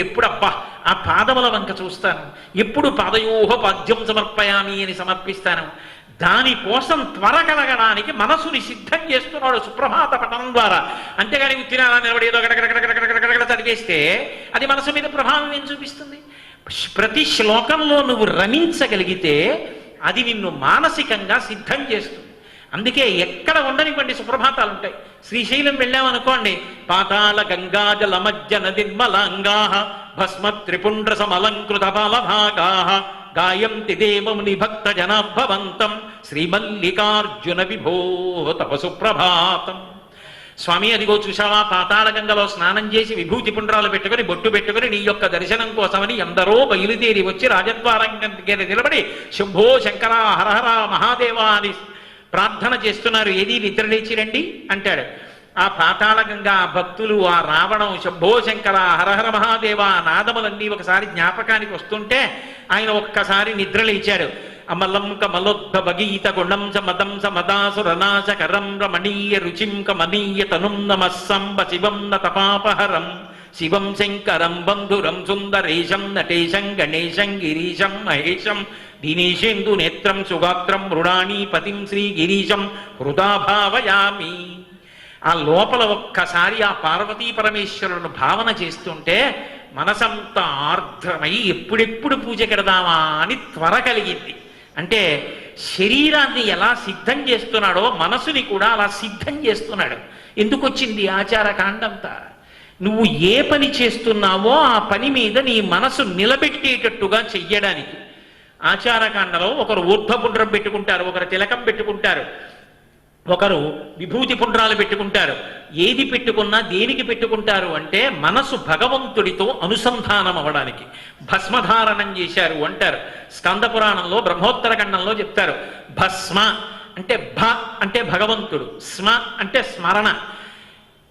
ఎప్పుడు ఎప్పుడు అబ్బా ఆ పాదముల వంక చూస్తాను. ఎప్పుడు పాదయోహ పాద్యం సమర్పయామి అని సమర్పిస్తాను. దానికోసం త్వర కలగడానికి మనసుని సిద్ధం చేస్తున్నాడు సుప్రభాత పఠనం ద్వారా. అంతేగాని ఉత్తినాలా నిలబడి ఏదో గడగడగడగడగడగడగడ చదివేస్తే అది మనసు మీద ప్రభావం ఏం చూపిస్తుంది? ప్రతి శ్లోకంలో నువ్వు రమించగలిగితే అది నిన్ను మానసికంగా సిద్ధం చేస్తుంది. అందుకే ఎక్కడ ఉండనివ్వండి సుప్రభాతాలు ఉంటాయి. శ్రీశైలం వెళ్ళామనుకోండి పాతాళ గంగాజల మధ్య నదిర్మలాంగా భస్మ త్రిపుండ్ర సమలంకృత బాలభాగా గాయంతి దేవముని భక్త జనాభవంతం శ్రీమల్లికార్జున విభో తప సుప్రభాతం స్వామి అదిగో చూసావా పాతాళ గంగలో స్నానం చేసి విభూతి పుండ్రాలు పెట్టుకొని బొట్టు పెట్టుకొని నీ యొక్క దర్శనం కోసమని ఎందరో బయలుదేరి వచ్చి రాజద్వారం నిలబడి శంభో శంకర హరహర మహాదేవా అని ప్రార్థన చేస్తున్నారు ఏది నిద్రలేచిరండి రండి అంటాడు. ఆ పాతాళగంగా ఆ భక్తులు ఆ రావణం శంభో శంకర హరహర మహాదేవ నాదములన్నీ ఒకసారి జ్ఞాపకానికి వస్తుంటే ఆయన ఒక్కసారి నిద్రలేచాడు అమలం కమలోద్ధ భగీత గుణం స మదం చ మదాసురనాశకరం రమణీయ రుచిం కమనీయ తనుం నమస్సంబ శివం నతపాపహరం శివం శంకరం బంధురం సుందరేశం నటేశం గణేశం గిరీశం మహేశం దినేశేందు నేత్రం సుగాత్రం మృణాణి పతిం శ్రీ గిరీశం హృదాభావయామి. ఆ లోపల ఒక్కసారి ఆ పార్వతీ పరమేశ్వరులను భావన చేస్తుంటే మనసంతా ఆర్ద్రమై ఎప్పుడెప్పుడు పూజ కడదామా అని త్వర కలిగింది. అంటే శరీరాన్ని ఎలా సిద్ధం చేస్తున్నాడో మనసుని కూడా అలా సిద్ధం చేస్తున్నాడు. ఎందుకు వచ్చింది ఆచార కాండంతా? నువ్వు ఏ పని చేస్తున్నావో ఆ పని మీద నీ మనసు నిలబెట్టేటట్టుగా చెయ్యడానికి. ఆచారకాండలో ఒకరు ఊర్ధ్వపుండ్రం పెట్టుకుంటారు ఒకరు తిలకం పెట్టుకుంటారు ఒకరు విభూతి పుండ్రాలు పెట్టుకుంటారు. ఏది పెట్టుకున్నా దేనికి పెట్టుకుంటారు అంటే మనసు భగవంతుడితో అనుసంధానం అవ్వడానికి. భస్మధారణం చేశారు అంటారు. స్కంద పురాణంలో బ్రహ్మోత్తర ఖండంలో చెప్తారు. భస్మ అంటే భ అంటే భగవంతుడు స్మ అంటే స్మరణ.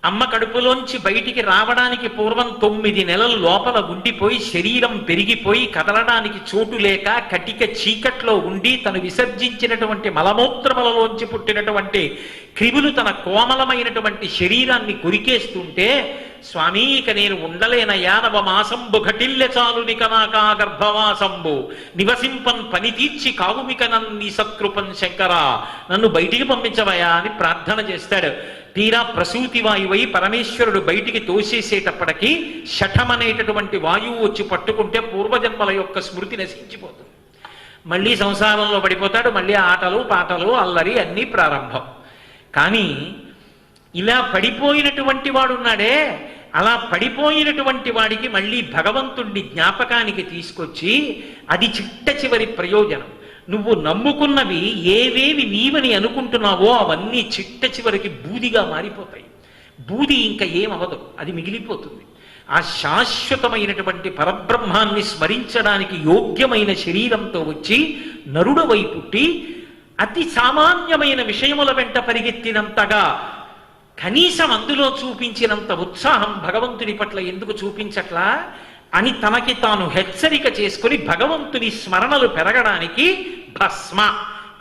అమ్మ కడుపులోంచి బయటికి రావడానికి పూర్వం తొమ్మిది నెలల లోపల ఉండిపోయి శరీరం పెరిగిపోయి కదలడానికి చోటు లేక కటిక చీకట్లో ఉండి తను విసర్జించినటువంటి మలమూత్రములలోంచి పుట్టినటువంటి క్రిములు తన కోమలమైనటువంటి శరీరాన్ని కొరికేస్తుంటే స్వామి ఇక నేను ఉండలేనయా నవ మాసంబు ఘటిల్లె చాలునిక నాకా గర్భవాసంబు. నివసింపన్ పని తీర్చి కావుమిక నన్ని సత్కృపన్ శంకర. నన్ను బయటికి పంపించవయా అని ప్రార్థన చేస్తాడు. తీరా ప్రసూతి వాయువై పరమేశ్వరుడు బయటికి తోసేసేటప్పటికీ శఠమనేటటువంటి వాయువు వచ్చి పట్టుకుంటే పూర్వజన్మల యొక్క స్మృతి నశించిపోతుంది. మళ్ళీ సంసారంలో పడిపోతాడు మళ్ళీ ఆటలు పాటలు అల్లరి అన్నీ ప్రారంభం. కానీ ఇలా పడిపోయినటువంటి వాడున్నాడే అలా పడిపోయినటువంటి వాడికి మళ్ళీ భగవంతుణ్ణి జ్ఞాపకానికి తీసుకొచ్చి అది చిట్ట చివరి ప్రయోజనం. నువ్వు నమ్ముకున్నవి ఏవేవి నీవని అనుకుంటున్నావో అవన్నీ చిట్ట చివరికి బూదిగా మారిపోతాయి. బూది ఇంకా ఏమవదు అది మిగిలిపోతుంది. ఆ శాశ్వతమైనటువంటి పరబ్రహ్మాన్ని స్మరించడానికి యోగ్యమైన శరీరంతో వచ్చి నరుడవై పుట్టి అతి సామాన్యమైన విషయముల వెంట పరిగెత్తినంతగా కనీసం అందులో చూపించినంత ఉత్సాహం భగవంతుని పట్ల ఎందుకు చూపించట్లా? అని తనకి తాను హెచ్చరిక చేసుకుని భగవంతుని స్మరణలు పెరగడానికి భస్మ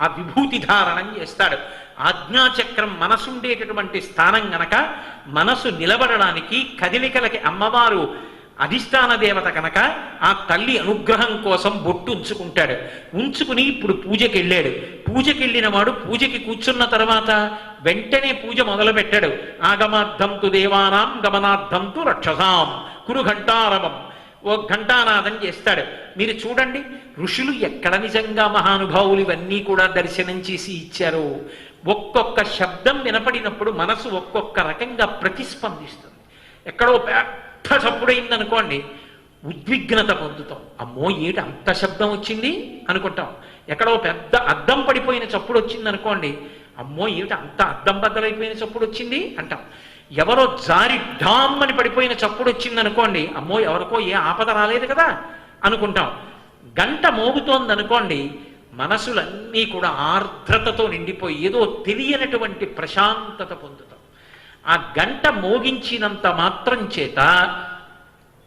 ఆ విభూతి ధారణం చేస్తాడు. ఆజ్ఞాచక్రం మనసుండేటటువంటి స్థానం గనక మనసు నిలబడడానికి కదిలికలకి అమ్మవారు అధిష్టాన దేవత కనుక ఆ తల్లి అనుగ్రహం కోసం బొట్టు ఉంచుకుంటాడు. ఉంచుకుని ఇప్పుడు పూజకి వెళ్ళాడు పూజకి వెళ్ళిన వాడు పూజకి కూర్చున్న తర్వాత వెంటనే పూజ మొదలు పెట్టాడు ఆగమార్థంతు దేవానాం గమనార్థంతు రక్షసాం. కురు ఘంటారవం ఓ ఘంటానాదం చేస్తాడు. మీరు చూడండి ఋషులు ఎక్కడ నిజంగా మహానుభావులు ఇవన్నీ కూడా దర్శనం చేసి ఇచ్చారు? ఒక్కొక్క శబ్దం వినపడినప్పుడు మనసు ఒక్కొక్క రకంగా ప్రతిస్పందిస్తుంది. ఎక్కడో పెద్ద చప్పుడైందనుకోండి ఉద్విగ్నత పొందుతాం. అమ్మో ఏటి అంత శబ్దం వచ్చింది అనుకుంటాం. ఎక్కడో పెద్ద అద్దం పడిపోయిన చప్పుడు వచ్చింది అనుకోండి అమ్మో ఏమిటి అంత అద్దం బద్దలైపోయిన చప్పుడు వచ్చింది అంటాం. ఎవరో జారి డామ్ అని పడిపోయిన చప్పుడు వచ్చింది అనుకోండి అమ్మో ఎవరికో ఏ ఆపద రాలేదు కదా అనుకుంటాం. గంట మోగుతోంది అనుకోండి మనసులన్నీ కూడా ఆర్ద్రతతో నిండిపోయి ఏదో తెలియనటువంటి ప్రశాంతత పొందుతాం. ఆ గంట మోగించినంత మాత్రం చేత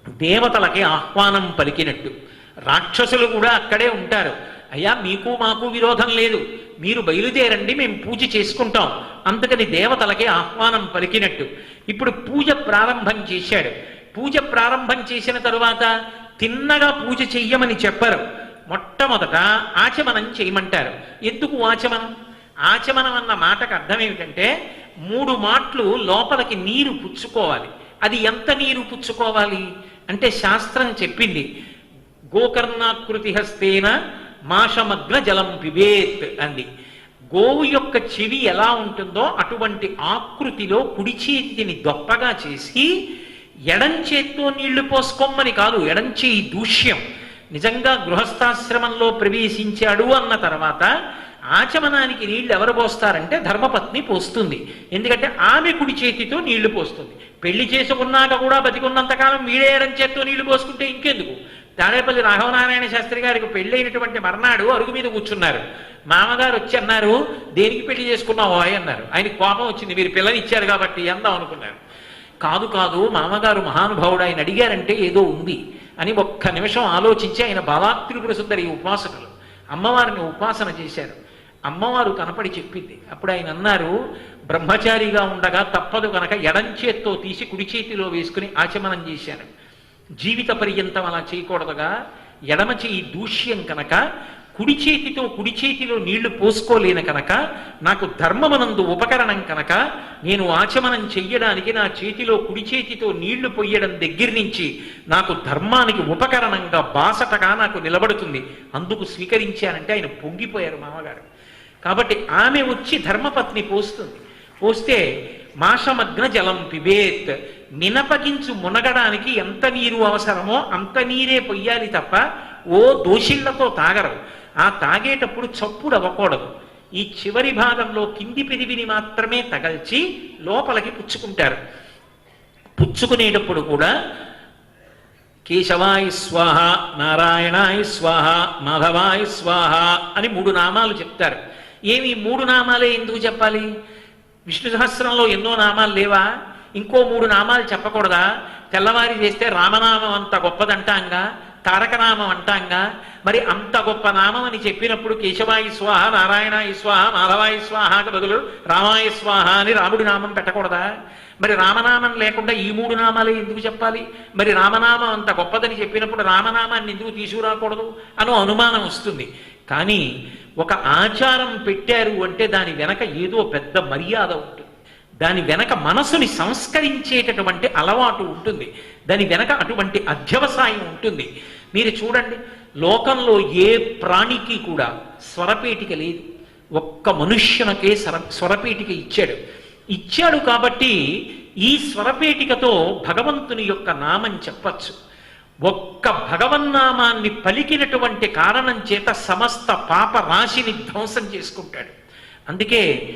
దేవతలకి ఆహ్వానం పలికినట్టు. రాక్షసులు కూడా అక్కడే ఉంటారు. అయ్యా మీకు మాకు విరోధం లేదు. మీరు బయలుదేరండి మేము పూజ చేసుకుంటాం. అందుకని దేవతలకి ఆహ్వానం పలికినట్టు. ఇప్పుడు పూజ ప్రారంభం చేశాడు. పూజ ప్రారంభం చేసిన తరువాత తిన్నగా పూజ చెయ్యమని చెప్పరు. మొట్టమొదట ఆచమనం చేయమంటారు. ఎందుకు ఆచమనం? ఆచమనం అన్న మాటకు అర్థం ఏమిటంటే మూడు మాటలు లోపలికి నీరు పుచ్చుకోవాలి. అది ఎంత నీరు పుచ్చుకోవాలి? అంటే శాస్త్రం చెప్పింది గోకర్ణాకృతి హస్తేన మాషమగ్న జలం పిబేత్ అంది. గోవు యొక్క చెవి ఎలా ఉంటుందో అటువంటి ఆకృతిలో కుడి చేతిని దొప్పగా చేసి ఎడం చేత్తో నీళ్ళు పోసుకోమని కాదు ఎడం చేయి దూష్యం. నిజంగా గృహస్థాశ్రమంలో ప్రవేశించాడు అన్న తర్వాత ఆచమనానికి నీళ్ళు ఎవరు పోస్తారంటే ధర్మపత్ని పోస్తుంది. ఎందుకంటే ఆమె కుడి చేతితో నీళ్ళు పోస్తుంది. పెళ్ళి చేసుకున్నాక కూడా బతికున్నంతకాలం వీడే చేత్తో నీళ్ళు పోసుకుంటే ఇంకెందుకు? తాడేపల్లి రాఘవనారాయణ శాస్త్రి గారికి పెళ్ళైనటువంటి మర్నాడు అరుగు మీద కూర్చున్నారు. మామగారు వచ్చి అన్నారు దేనికి పెళ్ళి చేసుకున్నావో అన్నారు. ఆయన కోపం వచ్చింది మీరు పిల్లని ఇచ్చారు కాబట్టి అందాం అనుకున్నారు. కాదు కాదు మామగారు మహానుభావుడు ఆయన అడిగారంటే ఏదో ఉంది అని ఒక్క నిమిషం ఆలోచించి ఆయన బాలాత్రిపుర సుందరి ఉపాసకులు అమ్మవారిని ఉపాసన చేశారు. అమ్మవారు కనపడి చెప్పింది. అప్పుడు ఆయన అన్నారు బ్రహ్మచారిగా ఉండగా తప్పదు కనుక ఎడం చేత్తో తీసి కుడి చేతిలో వేసుకుని ఆచమనం చేశాను. జీవిత పర్యంతం అలా చేయకూడదుగా. ఎడమ చేయి దూష్యం కనుక కుడి చేతితో కుడి చేతిలో నీళ్ళు పోసుకోలేను కనుక నాకు ధర్మమనందు ఉపకరణం కనుక నేను ఆచమనం చెయ్యడానికి నా చేతిలో కుడి చేతితో నీళ్ళు పొయ్యడం దగ్గర నుంచి నాకు ధర్మానికి ఉపకరణంగా బాసటగా నాకు నిలబడుతుంది. అందుకు స్వీకరించానంటే ఆయన పొంగిపోయారు మామగారు. కాబట్టి ఆమె వచ్చి ధర్మపత్ని పోస్తుంది. పోస్తే మాషమగ్న జలం పిబేత్. మినపగించు మునగడానికి ఎంత నీరు అవసరమో అంత నీరే పొయ్యాలి తప్ప ఓ దోషిళ్ళతో తాగరు ఆ తాగేటప్పుడు చప్పుడు అవ్వకూడదు. ఈ చివరి భాగంలో కింది పిరివిని మాత్రమే తగల్చి లోపలికి పుచ్చుకుంటారు. పుచ్చుకునేటప్పుడు కూడా కేశవాయ స్వాహ నారాయణాయ స్వాహ మాధవాయ స్వాహ అని మూడు నామాలు చెప్తారు. ఏమి మూడు నామాలే ఎందుకు చెప్పాలి? విష్ణు సహస్రంలో ఎన్నో నామాలు లేవా? ఇంకో మూడు నామాలు చెప్పకూడదా? తెల్లవారి చేస్తే రామనామం అంత గొప్పదంటాంగా తారకనామం అంటాంగా. మరి అంత గొప్ప నామం అని చెప్పినప్పుడు కేశవాయి స్వాహ నారాయణాయి స్వాహ మాధవాయ స్వాహకు బదులు రామాయ స్వాహ అని రాముడి నామం పెట్టకూడదా? మరి రామనామం లేకుండా ఈ మూడు నామాలే ఎందుకు చెప్పాలి? మరి రామనామం అంత గొప్పదని చెప్పినప్పుడు రామనామాన్ని ఎందుకు తీసుకురాకూడదు? అనో అనుమానం వస్తుంది. కానీ ఒక ఆచారం పెట్టారు అంటే దాని వెనక ఏదో పెద్ద మర్యాద ఉంటుంది. దాని వెనక మనసుని సంస్కరించేటటువంటి అలవాటు ఉంటుంది. దాని వెనక అటువంటి అధ్యవసాయం ఉంటుంది. మీరు చూడండి లోకంలో ఏ ప్రాణికి కూడా స్వరపేటిక లేదు. ఒక్క మనుష్యునకే స్వర స్వరపేటిక ఇచ్చాడు. ఇచ్చాడు కాబట్టి ఈ స్వరపేటికతో భగవంతుని యొక్క నామం చెప్పచ్చు. ఒక్క భగవన్నామాన్ని పలికినటువంటి కారణం చేత సమస్త పాప రాశిని ధ్వంసం చేసుకుంటాడు. అందుకే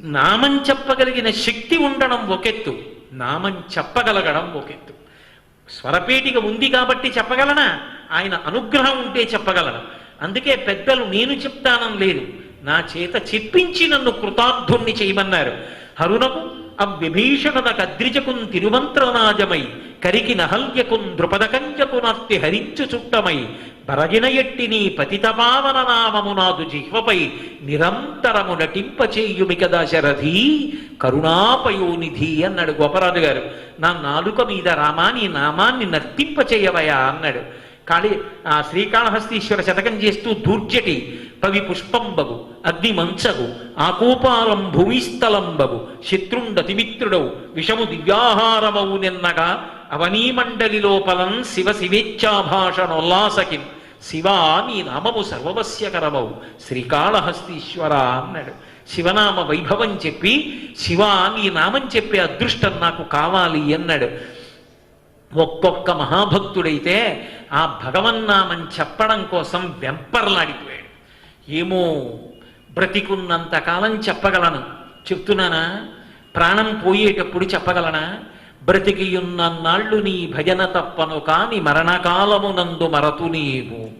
నామం చెప్పగలిగిన శక్తి ఉండడం ఒకెత్తు నామం చెప్పగలగడం ఒకెత్తు. స్వరపేటిక ఉంది కాబట్టి చెప్పగలనా? ఆయన అనుగ్రహం ఉంటే చెప్పగలను అందుకే పెద్దలు నేను చెప్తానం లేదు. నా చేత చెప్పించి నన్ను కృతార్థుణ్ణి చేయమన్నారు. హరునకు అవ్యభీషణద కద్రిజకున్ తిరుమంత్రనాజమై కరికి నహల్యకున్ ద్రుపదకంజకునర్తి హరించు చుట్టమై బరగిన ఎట్టి నీ పతితపావన నామము నాదు జిహ్వపై నిరంతరము నటింపచేయుమి కదా శరథి కరుణాపయోనిధి అన్నాడు గోపరాజు గారు నా నాలుక మీద రామా నీ నామాన్ని నర్తింపచేయవయా అన్నాడు. కాళీ ఆ శ్రీకాళహస్తీశ్వర శతకం చేస్తూ దూర్జటి పవి పుష్పంబగు అగ్ని మంచగు ఆకూపాలం భూమిస్థలంబగు శత్రుండతిమిత్రుడవు విషము దివ్యాహారమవు నిన్నగా అవనీమండలి లోపలం శివ శివేచ్ఛాభాషణోల్లాసకిం శివా నీ నామము సర్వవస్యకరమవు శ్రీకాళహస్తీశ్వర అన్నాడు. శివనామ వైభవం చెప్పి శివా నీ నామం చెప్పే అదృష్టం నాకు కావాలి అన్నాడు. ఒక్కొక్క మహాభక్తుడైతే ఆ భగవన్నామం చెప్పడం కోసం వెంపర్లాడిపోయాడు. ఏమో బ్రతికున్నంత కాలం చెప్పగలను. చెప్తున్నానా? ప్రాణం పోయేటప్పుడు చెప్పగలనా? బ్రతికియున్నన్నాళ్ళు నీ భజన తప్పను కాని మరణకాలమునందు మరతు నీవు.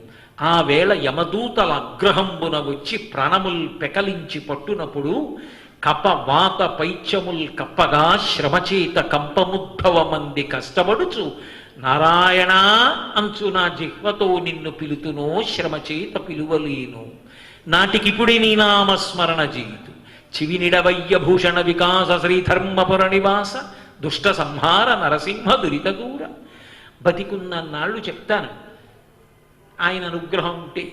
ఆ వేళ యమదూతల అగ్రహంబున వచ్చి ప్రాణముల్ పెకలించి పట్టునప్పుడు కప వాత పైత్యముల్ కప్పగా శ్రమచేత కంపముద్భవమంది కష్టపడుచు నారాయణ అంచు నా జిహ్వతో నిన్ను పిలుతునో శ్రమచేత పిలువలేను. నాటికిపుడి నీ నామస్మరణ జీతు చివినిడవయ్య భూషణ వికాస శ్రీధర్మపుర నివాస దుష్ట సంహార నరసింహ దురితగూర బతికున్న నాళ్ళు చెప్తాను. ఆయన అనుగ్రహం ఉంటే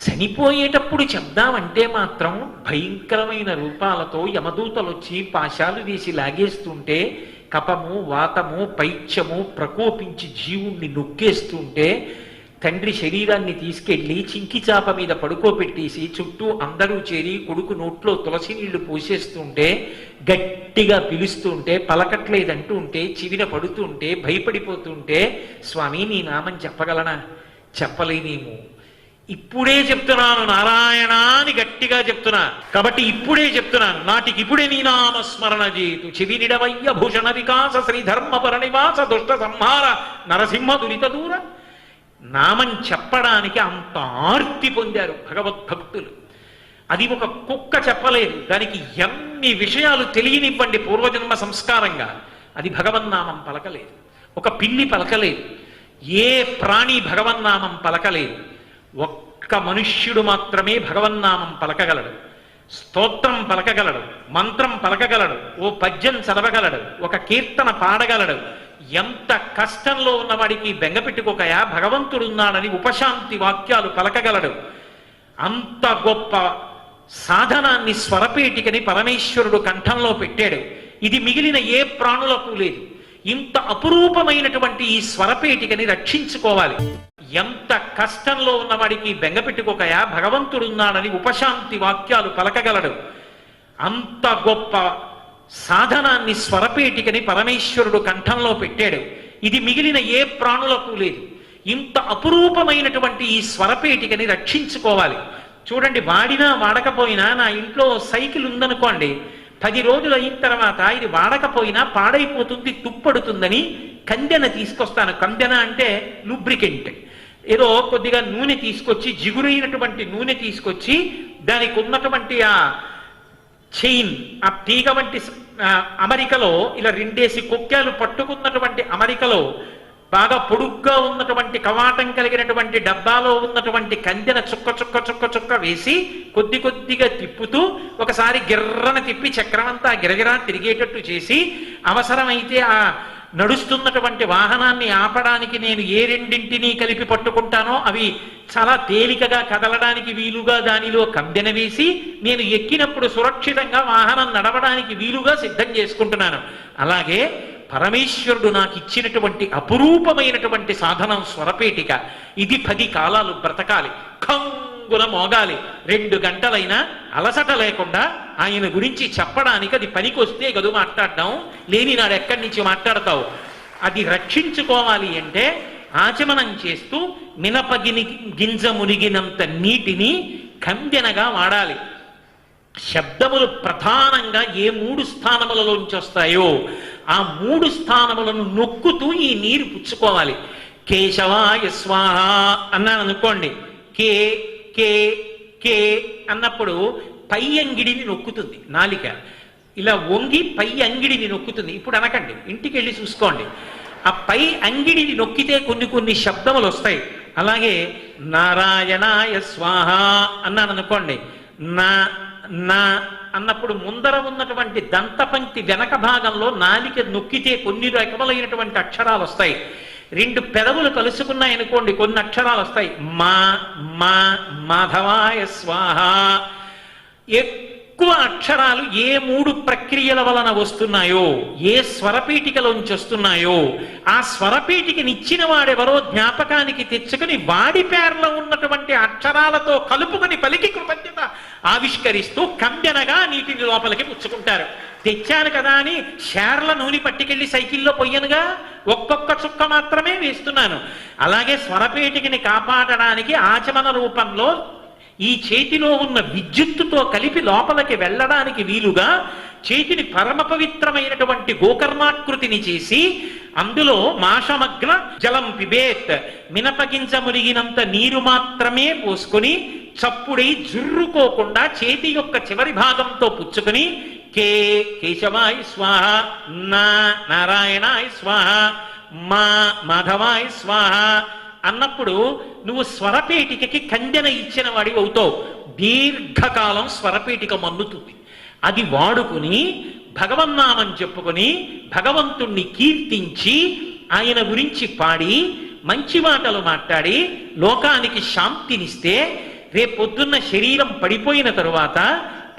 చనిపోయేటప్పుడు చెప్దామంటే మాత్రం భయంకరమైన రూపాలతో యమదూతలు వచ్చి పాశాలు వేసి లాగేస్తుంటే కపము వాతము పైత్యము ప్రకోపించి జీవుణ్ణి నొక్కేస్తుంటే తండ్రి శరీరాన్ని తీసుకెళ్ళి చింకి చాప మీద పడుకోబెట్టేసి చుట్టూ అందరూ చేరి కొడుకు నోట్లో తులసి నీళ్ళు పోసేస్తుంటే గట్టిగా పిలుస్తుంటే పలకట్లేదంటూ ఉంటే చివిన పడుతుంటే భయపడిపోతుంటే స్వామి నీ నామం చెప్పగలనా? చెప్పలేనేమో. ఇప్పుడే చెప్తున్నాను నారాయణ అని గట్టిగా చెప్తున్నా. కాబట్టి ఇప్పుడే చెప్తున్నాను నాటికి ఇప్పుడే నీ నామ స్మరణ చేతు చెవి నిడవయ్య భూషణ వికాస శ్రీధర్మ పరనివాస దుష్ట సంహార నరసింహ దురిత దూర నామం చెప్పడానికి అంత ఆర్తి పొందారు భగవద్భక్తులు అది ఒక కుక్క చెప్పలేదు. దానికి ఎన్ని విషయాలు తెలియనివ్వండి పూర్వజన్మ సంస్కారంగా. అది భగవన్నామం పలకలేదు. ఒక పిల్లి పలకలేదు. ఏ ప్రాణి భగవన్నామం పలకలేదు. ఒక్క మనుష్యుడు మాత్రమే భగవన్నామం పలకగలడు. స్తోత్రం పలకగలడు. మంత్రం పలకగలడు. ఓ పద్యం చదవగలడు. ఒక కీర్తన పాడగలడు. ఎంత కష్టంలో ఉన్నవాడికి బెంగ పెట్టుకోకయా? భగవంతుడున్నాడని ఉపశాంతి వాక్యాలు పలకగలడు. అంత గొప్ప సాధనాన్ని స్వరపేటికని పరమేశ్వరుడు కంఠంలో పెట్టాడు. ఇది మిగిలిన ఏ ప్రాణులకు లేదు. ఇంత అపురూపమైనటువంటి ఈ స్వరపేటికని రక్షించుకోవాలి. ఎంత కష్టంలో ఉన్నవాడికి బెంగ పెట్టుకోకయా? భగవంతుడున్నాడని ఉపశాంతి వాక్యాలు పలకగలడు. అంత గొప్ప సాధనాన్ని స్వరపేటికని పరమేశ్వరుడు కంఠంలో పెట్టాడు. ఇది మిగిలిన ఏ ప్రాణులకు లేదు. ఇంత అపురూపమైనటువంటి ఈ స్వరపేటికని రక్షించుకోవాలి. చూడండి వాడినా వాడకపోయినా నా ఇంట్లో సైకిల్ ఉందనుకోండి పది రోజులు అయిన తర్వాత ఇది వాడకపోయినా పాడైపోతుంది తుప్పడుతుందని కందెన తీసుకొస్తాను. కందెన అంటే లూబ్రికెంట్ ఏదో కొద్దిగా నూనె తీసుకొచ్చి జిగురైనటువంటి నూనె తీసుకొచ్చి దానికి ఉన్నటువంటి ఆ చైన్ ఆ తీగ వంటి అమరికలో ఇలా రెండేసి కుక్కాలు పట్టుకున్నటువంటి అమరికలో బాగా పొడుగ్గా ఉన్నటువంటి కవాటం కలిగినటువంటి డబ్బాలో ఉన్నటువంటి కందెన చుక్క చుక్క చుక్క చుక్క వేసి కొద్ది కొద్దిగా తిప్పుతూ ఒకసారి గిర్రన తిప్పి చక్రమంతా గిరగిరా తిరిగేటట్టు చేసి అవసరమైతే ఆ నడుస్తున్నటువంటి వాహనాన్ని ఆపడానికి నేను ఏ రెండింటినీ కలిపి పట్టుకుంటానో అవి చాలా తేలికగా కదలడానికి వీలుగా దానిలో కందెన వేసి నేను ఎక్కినప్పుడు సురక్షితంగా వాహనం నడవడానికి వీలుగా సిద్ధం చేసుకుంటున్నాను. అలాగే పరమేశ్వరుడు నాకు ఇచ్చినటువంటి అపురూపమైనటువంటి సాధనం స్వరపేటిక. ఇది పది కాలాలు బ్రతకాలి. ఖంగున మోగాలి. రెండు గంటలైనా అలసట లేకుండా ఆయన గురించి చెప్పడానికి అది పనికొస్తే కదూ మాట్లాడడం. లేని నాడు ఎక్కడి నుంచి మాట్లాడతావు? అది రక్షించుకోవాలి అంటే ఆచమనం చేస్తూ మినపగిని గింజ మునిగినంత నీటిని కందెనగా వాడాలి. శబ్దములు ప్రధానంగా ఏ మూడు స్థానములలోంచి వస్తాయో ఆ మూడు స్థానములను నొక్కుతూ ఈ నీరు పుచ్చుకోవాలి. కేశవాయ స్వాహ అన్నాను అనుకోండి కే కే కే అన్నప్పుడు పై అంగిడిని నొక్కుతుంది నాలిక. ఇలా వంగి పై అంగిడిని నొక్కుతుంది. ఇప్పుడు అనకండి ఇంటికి వెళ్ళి చూసుకోండి. ఆ పై అంగిడిని నొక్కితే కొన్ని కొన్ని శబ్దములు వస్తాయి. అలాగే నారాయణాయ స్వాహ అన్నాను అనుకోండి నా నా అన్నప్పుడు ముందర ఉన్నటువంటి దంతపంక్తి వెనక భాగంలో నాలిక నొక్కితే కొన్ని రకములైనటువంటి అక్షరాలు వస్తాయి. రెండు పెదవులు కలుసుకున్నాయనుకోండి కొన్ని అక్షరాలు వస్తాయి. మా మా మాధవాయ స్వాహ. ఎక్కువ అక్షరాలు ఏ మూడు ప్రక్రియల వలన వస్తున్నాయో ఏ స్వరపీటికలోంచి వస్తున్నాయో ఆ స్వరపీటికనిచ్చిన వాడెవరో జ్ఞాపకానికి తెచ్చుకుని వాడి పేర్లో ఉన్నటువంటి అక్షరాలతో కలుపుకొని పలికి కృతజ్ఞత ఆవిష్కరిస్తూ కందెనగా నీటిని లోపలికి పుచ్చుకుంటారు. తెచ్చాను కదా అని షేర్ల నూనె పట్టుకెళ్ళి సైకిల్లో పొయ్యనుగా? ఒక్కొక్క చుక్క మాత్రమే వేస్తున్నాను. అలాగే స్వరపేటికిని కాపాడడానికి ఆచమన రూపంలో ఈ చేతిలో ఉన్న విద్యుత్తుతో కలిపి లోపలికి వెళ్ళడానికి వీలుగా చేతిని పరమ పవిత్రమైనటువంటి గోకర్ణాకృతిని చేసి అందులో మాషమగ్న జలం పిబేత్ మినపగింజ మునిగినంత నీరు మాత్రమే పోసుకొని చప్పుడై జుర్రుకోకుండా చేతి యొక్క చివరి భాగంతో పుచ్చుకొని కే కేశవాయ స్వాహ నా నారాయణాయ స్వాహ మా మాధవాయ స్వాహ. అన్నప్పుడు నువ్వు స్వరపేటికకి కందెన ఇచ్చిన వాడి అవుతావు. దీర్ఘకాలం స్వరపేటిక మన్నుతుంది అది వాడుకుని భగవన్నామం చెప్పుకొని భగవంతుణ్ణి కీర్తించి ఆయన గురించి పాడి మంచి మాటలు మాట్లాడి లోకానికి శాంతినిస్తే రేపొద్దున్న శరీరం పడిపోయిన తరువాత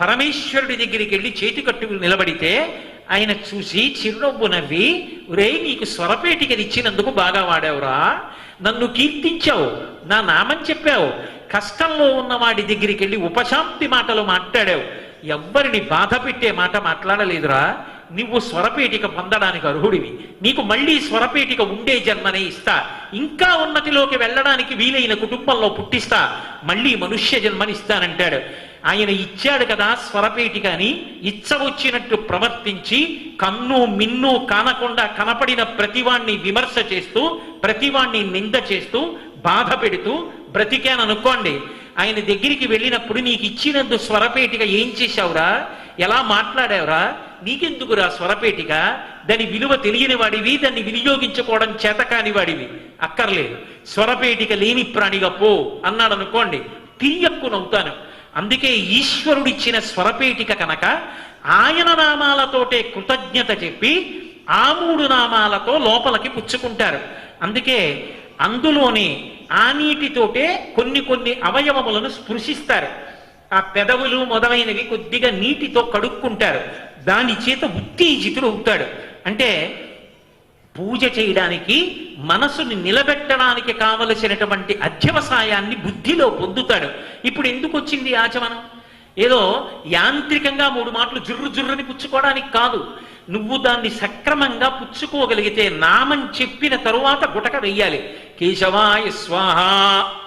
పరమేశ్వరుడి దగ్గరికి వెళ్ళి చేతి కట్టు నిలబడితే ఆయన చూసి చిరునవ్వు నవ్వి రే నీకు స్వరపేటికి ఇచ్చినందుకు బాగా వాడావురా. నన్ను కీర్తించావు నా నామం చెప్పావు కష్టంలో ఉన్న వాడి దగ్గరికి వెళ్ళి ఉపశాంతి మాటలు మాట్లాడావు. ఎవ్వరిని బాధ పెట్టే మాట మాట్లాడలేదురా. నువ్వు స్వరపేటిక పొందడానికి అర్హుడివి. నీకు మళ్ళీ స్వరపేటిక ఉండే జన్మనే ఇస్తా. ఇంకా ఉన్నతిలోకి వెళ్ళడానికి వీలైన కుటుంబంలో పుట్టిస్తా. మళ్ళీ మనుష్య జన్మనిస్తానంటాడు. ఆయన ఇచ్చాడు కదా స్వరపేటిక అని. ఇచ్చవచ్చినట్టు ప్రవర్తించి కన్ను మిన్ను కానకుండా కనపడిన ప్రతివాణ్ణి విమర్శ చేస్తూ ప్రతివాణ్ణి నింద చేస్తూ బాధ పెడుతూ బ్రతికాననుకోండి ఆయన దగ్గరికి వెళ్ళినప్పుడు నీకు ఇచ్చినందు స్వరపేటిక ఏం చేశావురా? ఎలా మాట్లాడావురా? నీకెందుకురా స్వరపేటిక దాని విలువ తెలియని వాడివి దాన్ని వినియోగించుకోవడం చేతకాని వాడివి. అక్కర్లేదు. స్వరపేటిక లేని ప్రాణిగా పో అన్నాడు అనుకోండి తిరియక్కునవుతాను. అందుకే ఈశ్వరుడిచ్చిన స్వరపేటిక కనుక ఆయన నామాలతోటే కృతజ్ఞత చెప్పి ఆ మూడు నామాలతో లోపలికి పుచ్చుకుంటారు. అందుకే అందులోని ఆ నీటితోటే కొన్ని కొన్ని అవయవములను స్పృశిస్తారు. ఆ పెదవులు మొదలైనవి కొద్దిగా నీటితో కడుక్కుంటారు. దాని చేత ఉత్తేజితుడు అవుతాడు అంటే పూజ చేయడానికి మనసుని నిలబెట్టడానికి కావలసినటువంటి అధ్యవసాయాన్ని బుద్ధిలో పొందుతాడు. ఇప్పుడు ఎందుకు వచ్చింది ఆచమనం? ఏదో యాంత్రికంగా మూడు మాటలు జుర్రు జుర్రుని పుచ్చుకోవడానికి కాదు. నువ్వు దాన్ని సక్రమంగా పుచ్చుకోగలిగితే నామం చెప్పిన తరువాత గుటక వెయ్యాలి కేశవాయ స్వాహ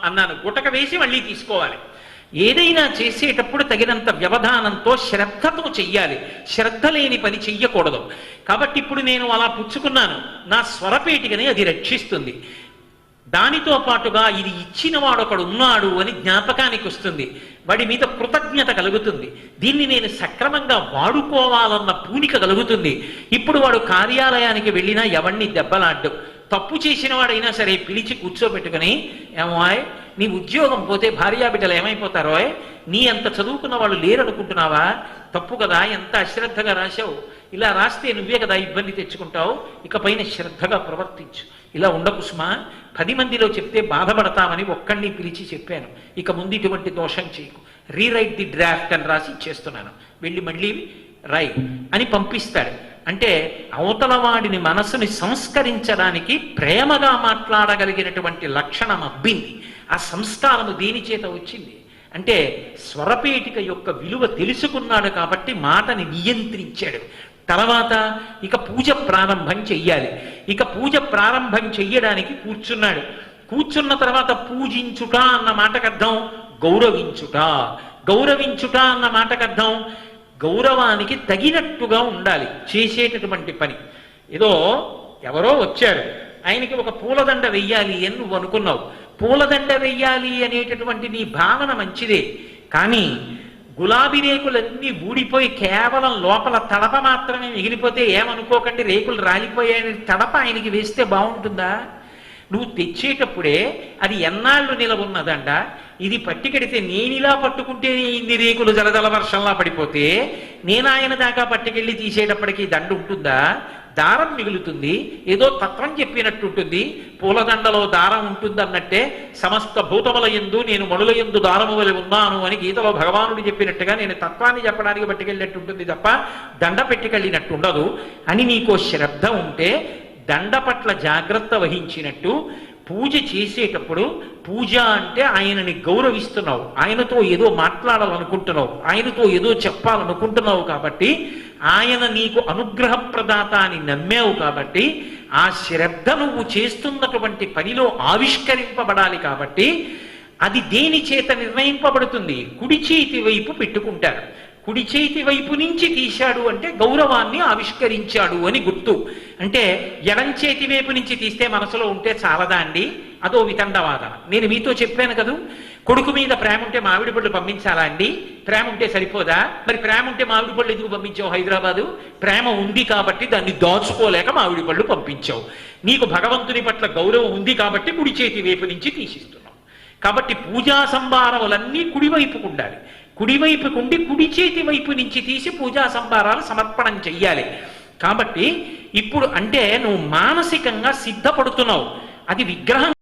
అన్నాను. గుటక వేసి మళ్ళీ తీసుకోవాలి. ఏదైనా చేసేటప్పుడు తగినంత వ్యవధానంతో శ్రద్ధతో చెయ్యాలి. శ్రద్ధ లేని పని చెయ్యకూడదు. కాబట్టి ఇప్పుడు నేను అలా పుచ్చుకున్నాను. నా స్వరపేటికని అది రక్షిస్తుంది. దానితో పాటుగా ఇది ఇచ్చిన వాడు ఒకడు ఉన్నాడు అని జ్ఞాపకానికి వస్తుంది. వాడి మీద కృతజ్ఞత కలుగుతుంది. దీన్ని నేను సక్రమంగా వాడుకోవాలన్న పూనిక కలుగుతుంది. ఇప్పుడు వాడు కార్యాలయానికి వెళ్ళినా ఎవరిని దెబ్బలాడ్డు. తప్పు చేసిన వాడైనా సరే పిలిచి కూర్చోబెట్టుకుని ఏమోయ్ నీ ఉద్యోగం పోతే భార్యాబిడ్డలు ఏమైపోతారో నీ అంత చదువుకున్న వాళ్ళు లేరనుకుంటున్నావా? తప్పు కదా ఎంత అశ్రద్ధగా రాశావు? ఇలా రాస్తే నువ్వే కదా ఇబ్బంది తెచ్చుకుంటావు? ఇకపైన శ్రద్ధగా ప్రవర్తించు. ఇలా ఉండకుస్మా పది మందిలో చెప్తే బాధపడతామని ఒక్కడిని పిలిచి చెప్పాను. ఇక ముందు ఇటువంటి దోషం చేయకు. రీరైట్ ది డ్రాఫ్ట్ అని రాసి ఇచ్చేస్తున్నాను. వెళ్ళి మళ్ళీ రై అని పంపిస్తాడు. అంటే అవతలవాడిని మనసుని సంస్కరించడానికి ప్రేమగా మాట్లాడగలిగినటువంటి లక్షణం అబ్బింది. ఆ సంస్కారము దేని చేత వచ్చింది. అంటే స్వరపేటిక యొక్క విలువ తెలుసుకున్నాడు కాబట్టి మాటని నియంత్రించాడు. తర్వాత ఇక పూజ ప్రారంభం చెయ్యాలి. ఇక పూజ ప్రారంభం చెయ్యడానికి కూర్చున్నాడు. కూర్చున్న తర్వాత పూజించుట అన్న మాటకు అర్థం గౌరవించుట. గౌరవించుట అన్న మాటకు అర్థం గౌరవానికి తగినట్టుగా ఉండాలి చేసేటటువంటి పని. ఏదో ఎవరో వచ్చారు. ఆయనకి ఒక పూలదండ వెయ్యాలి అని నువ్వు అనుకున్నావు. పూలదండ వెయ్యాలి అనేటటువంటి నీ భావన మంచిదే. కానీ గులాబీ రేకులన్నీ ఊడిపోయి కేవలం లోపల తడప మాత్రమే మిగిలిపోతే ఏమనుకోకండి? రేకులు రాలిపోయాయని తడప ఆయనకి వేస్తే బాగుంటుందా? నువ్వు తెచ్చేటప్పుడే అది ఎన్నాళ్ళు నిలవున్నదండ ఇది పట్టుకెడితే నేనిలా పట్టుకుంటే ఇన్ని రేకులు జలజల వర్షంలా పడిపోతే నేను ఆయన దాకా పట్టుకెళ్ళి తీసేటప్పటికి దండ ఉంటుందా? దారం మిగులుతుంది. ఏదో తత్వం చెప్పినట్టు ఉంటుంది. పూలదండలో దారం ఉంటుంది అన్నట్టే సమస్త భూతముల ఎందు నేను మనుల ఎందు దారము వలె ఉన్నాను అని గీతలో భగవానుడు చెప్పినట్టుగా నేను తత్వాన్ని చెప్పడానికి పట్టుకెళ్ళినట్టు ఉంటుంది తప్ప దండ పెట్టుకెళ్ళినట్టు ఉండదు. అని నీకో శ్రద్ధ ఉంటే దండ పట్ల జాగ్రత్త వహించినట్టు పూజ చేసేటప్పుడు పూజ అంటే ఆయనని గౌరవిస్తున్నావు. ఆయనతో ఏదో మాట్లాడాలనుకుంటున్నావు. ఆయనతో ఏదో చెప్పాలనుకుంటున్నావు కాబట్టి ఆయన నీకు అనుగ్రహ ప్రదాత అని నమ్మావు కాబట్టి ఆ శ్రద్ధ నువ్వు చేస్తున్నటువంటి పనిలో ఆవిష్కరింపబడాలి కాబట్టి అది దేని చేత నిర్ణయింపబడుతుంది? కుడి చేతి వైపు పెట్టుకుంటారు. కుడి చేతి వైపు నుంచి తీశాడు అంటే గౌరవాన్ని ఆవిష్కరించాడు అని గుర్తు. అంటే ఎడం చేతి వైపు నుంచి తీస్తే మనసులో ఉంటే చాలదా అండి? అదో వితండవాదన నేను మీతో చెప్పాను కదూ? కొడుకు మీద ప్రేమ ఉంటే మామిడి పళ్ళు పంపించాలా అండి? ప్రేమ ఉంటే సరిపోదా? మరి ప్రేమ ఉంటే మామిడి పళ్ళు ఎందుకు పంపించావు హైదరాబాదు? ప్రేమ ఉంది కాబట్టి దాన్ని దాచుకోలేక మామిడి పళ్ళు పంపించావు. నీకు భగవంతుని పట్ల గౌరవం ఉంది కాబట్టి కుడి చేతి వైపు నుంచి తీసిస్తున్నావు. కాబట్టి పూజా సంభారములన్నీ కుడివైపుకు ఉండాలి. కుడివైపు ఉండి కుడి చేతి వైపు నుంచి తీసి పూజా సంభారాలు సమర్పణం చెయ్యాలి. కాబట్టి ఇప్పుడు అంటే నువ్వు మానసికంగా సిద్ధపడుతున్నావు. అది విగ్రహం